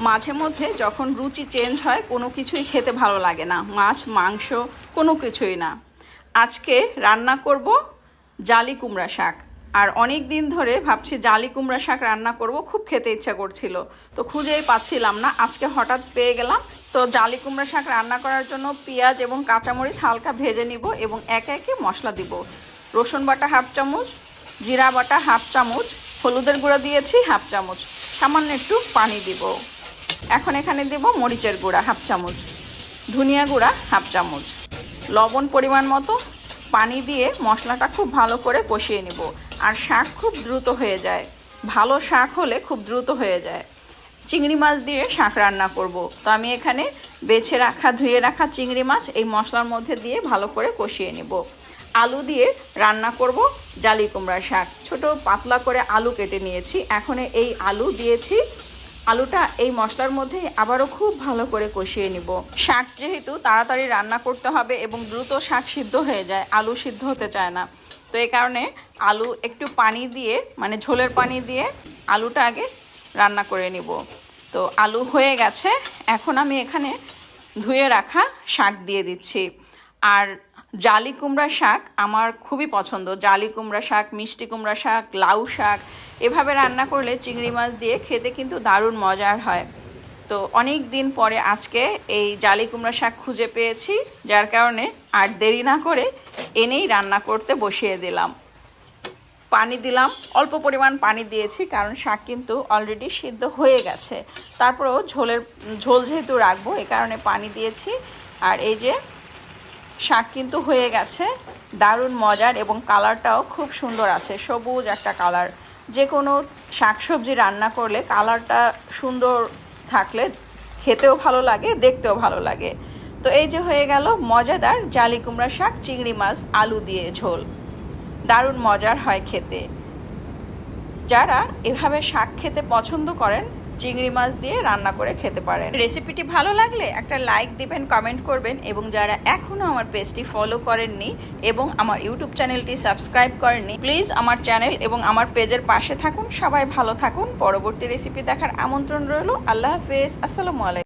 মাঝে মধ্যে যখন রুচি চেঞ্জ হয়, কোনো কিছুই খেতে ভালো লাগে না। মাছ, মাংস, কোনো কিছুই না। আজকে রান্না করব জালি কুমড়া শাক। আর অনেক দিন ধরে ভাবছি জালি কুমড়া শাক রান্না করব, খুব খেতে ইচ্ছা করছিল। তো খুঁজেই পাচ্ছিলাম না। আজকে হঠাৎ পেয়ে গেলাম। তো জালি কুমড়া শাক রান্না করার জন্য পেঁয়াজ এবং কাঁচামরিচ হালকা ভেজে নিব এবং একে একে মশলা দিব। রসুন বাটা হাফ চামচ, জিরা বাটা হাফ চামচ, হলুদের গুঁড়া দিয়েছি হাফ চামচ। সামান্য একটু পানি দিব। এখন এখানে দেব মরিচের গুঁড়া, হাফ চামচ। ধনিয়া গুঁড়া, হাফ চামচ। লবণ পরিমাণ মতো পানি দিয়ে মশলাটা খুব ভালো করে কষিয়ে নেব। আর শাক খুব দ্রুত হয়ে যায়। ভালো শাক হলে খুব দ্রুত হয়ে যায়। চিংড়ি মাছ দিয়ে শাক রান্না করব। তো আমি এখানে বেছে রাখা, ধুয়ে রাখা চিংড়ি মাছ এই মশলার মধ্যে দিয়ে ভালো করে কষিয়ে নেব। আলু দিয়ে রান্না করব জালি কুমড়া শাক। ছোট পাতলা করে আলু কেটে নিয়েছি। এখন এই আলু দিয়েছি আলুটা এই মশলার মধ্যে আবারও খুব ভালো করে কষিয়ে নিব। শাক যেহেতু তাড়াতাড়ি রান্না করতে হবে এবং দ্রুত শাক সিদ্ধ হয়ে যায়, আলু সিদ্ধ হতে চায় না। তো এই কারণে আলু একটু পানি দিয়ে মানে ঝোলের পানি দিয়ে আলুটা আগে রান্না করে নিব। তো আলু হয়ে গেছে, এখন আমি এখানে ধুয়ে রাখা শাক দিয়ে দিচ্ছি। আর জালি কুমড়া শাক আমার খুবই পছন্দ। জালি কুমড়া শাক, মিষ্টি কুমড়া শাক, লাউ শাক, এভাবে রান্না করলে চিংড়ি মাছ দিয়ে খেতে কিন্তু দারুণ মজার হয়। তো অনেক দিন পরে আজকে এই জালি কুমড়া শাক খুঁজে পেয়েছি, যার কারণে আর দেরি না করে এনেই রান্না করতে বসিয়ে দিলাম। পানি দিলাম, অল্প পরিমাণ পানি দিয়েছি, কারণ শাক কিন্তু অলরেডি সিদ্ধ হয়ে গেছে। তারপরেও ঝোলের, ঝোল যেহেতু রাখব, এ কারণে পানি দিয়েছি। আর এই যে শাক কিন্তু হয়ে গেছে। দারুণ মজার এবং কালারটাও খুব সুন্দর আছে। সবুজ একটা কালার। যে কোনো শাকসবজি রান্না করলে কালারটা সুন্দর থাকলে খেতেও ভালো লাগে, দেখতেও ভালো লাগে। তো এই যে হয়ে গেল মজাদার জালি কুমড়া শাক, চিংড়ি মাছ, আলু দিয়ে ঝোল। দারুণ মজার হয় খেতে। যারা এভাবে শাক খেতে পছন্দ করেন চিংড়ি মাছ দিয়ে রান্না করে খেতে পারেন। রেসিপিটি ভালো লাগলে একটা লাইক দিবেন, কমেন্ট করবেন এবং যারা এখনও আমার পেজটি ফলো করেননি এবং আমার ইউটিউব চ্যানেলটি সাবস্ক্রাইব করেননি, প্লিজ আমার চ্যানেল এবং আমার পেজের পাশে থাকুন। সবাই ভালো থাকুন। পরবর্তী রেসিপি দেখার আমন্ত্রণ রইল। আল্লাহ হাফেজ। আসসালামু আলাইকুম।